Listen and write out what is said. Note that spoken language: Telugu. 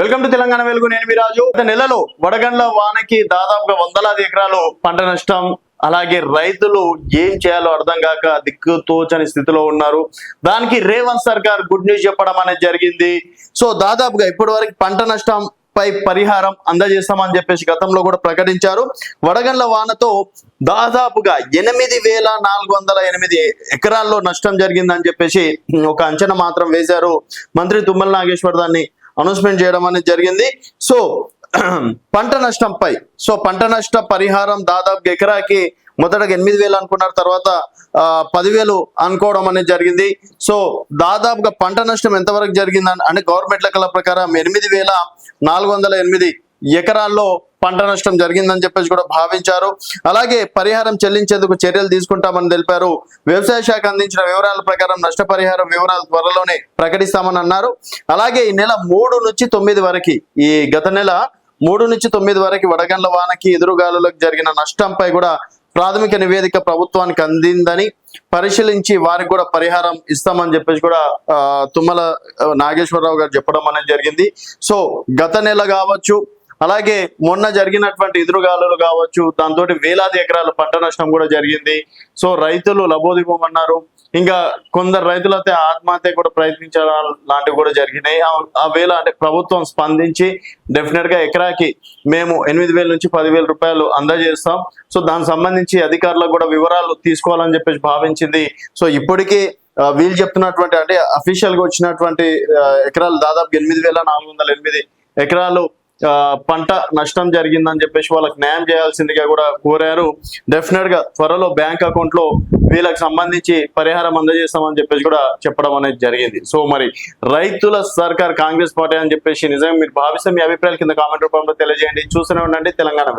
వెల్కమ్ టు తెలంగాణ వెలుగు నేను మీరాజు గత నెలలో వడగండ్ల వానకి దాదాపుగా వందలాది ఎకరాలు పంట నష్టం. అలాగే రైతులు ఏం చేయాలో అర్థం కాక దిక్కు తోచని స్థితిలో ఉన్నారు. దానికి రేవంత్ సర్కార్ గుడ్ న్యూస్ చెప్పడం అనేది జరిగింది. సో దాదాపుగా ఇప్పటి వరకు పంట నష్టం పై పరిహారం అందజేస్తామని చెప్పేసి గతంలో కూడా ప్రకటించారు. వడగండ్ల వానతో దాదాపుగా ఎనిమిది వేల నాలుగు వందల ఎనిమిది ఎకరాల్లో నష్టం జరిగిందని చెప్పేసి ఒక అంచనా మాత్రం వేశారు మంత్రి తుమ్మల నాగేశ్వర్ దాన్ని. అనౌన్స్మెంట్ చేయడం అనేది జరిగింది. సో పంట నష్టంపై సో పంట నష్ట పరిహారం దాదాపు ఎకరాకి మొదటగా ఎనిమిది వేలు అనుకున్నారు తర్వాత పదివేలు అనుకోవడం అనేది జరిగింది. సో దాదాపుగా పంట నష్టం ఎంతవరకు జరిగింది అని- అంటే గవర్నమెంట్ లెక్కల ప్రకారం ఎనిమిది వేల నాలుగు వందల ఎనిమిది ఎకరాల్లో పంట నష్టం జరిగిందని చెప్పేసి కూడా భావించారు. అలాగే పరిహారం చెల్లించేందుకు చర్యలు తీసుకుంటామని తెలిపారు. వ్యవసాయ శాఖ అందించిన వివరాల ప్రకారం నష్టపరిహారం వివరాలు త్వరలోనే ప్రకటిస్తామని అన్నారు. అలాగే ఈ నెల మూడు నుంచి తొమ్మిది వరకు ఈ గత నెల మూడు నుంచి తొమ్మిది వరకు వడగండ్ల వానకి ఎదురుగాలులకు జరిగిన నష్టంపై కూడా ప్రాథమిక నివేదిక ప్రభుత్వానికి అందిందని పరిశీలించి వారికి కూడా పరిహారం ఇస్తామని చెప్పేసి కూడా తుమ్మల నాగేశ్వరరావు గారు చెప్పడం అనేది జరిగింది. సో గత నెల కావచ్చు అలాగే మొన్న జరిగినటువంటి ఎదురుగాలులు కావచ్చు దాంతో వేలాది ఎకరాల పంట నష్టం కూడా జరిగింది. సో రైతులు లబోదిపోమన్నారు ఇంకా కొందరు రైతులు అయితే ఆత్మహత్య కూడా ప్రయత్నించడం లాంటివి కూడా జరిగినాయి. ఆ- వేళ అంటే ప్రభుత్వం స్పందించి డెఫినెట్గా ఎకరాకి మేము ఎనిమిది వేల నుంచి పదివేల రూపాయలు అందజేస్తాం. సో దానికి సంబంధించి అధికారులకు కూడా వివరాలు తీసుకోవాలని చెప్పేసి భావించింది. సో ఇప్పటికీ వీళ్ళు చెప్తున్నటువంటి అంటే అఫీషియల్గా వచ్చినటువంటి ఎకరాలు దాదాపు ఎనిమిది వేల నాలుగు వందల ఎనిమిది ఎకరాలు పంట నష్టం జరిగిందని చెప్పేసి వాళ్ళకి న్యాయం చేయాల్సిందిగా కూడా కోరారు. డెఫినెట్గా త్వరలో బ్యాంక్ అకౌంట్లో వీళ్ళకి సంబంధించి పరిహారం అందజేస్తామని చెప్పేసి కూడా చెప్పడం అనేది జరిగింది. సో మరి రైతుల సర్కార్ కాంగ్రెస్ పార్టీ అని చెప్పేసి నిజంగా మీరు భావిస్తే మీ అభిప్రాయాలు కింద కామెంట్ రూపంలో తెలియజేయండి. చూస్తూనే ఉండండి. తెలంగాణ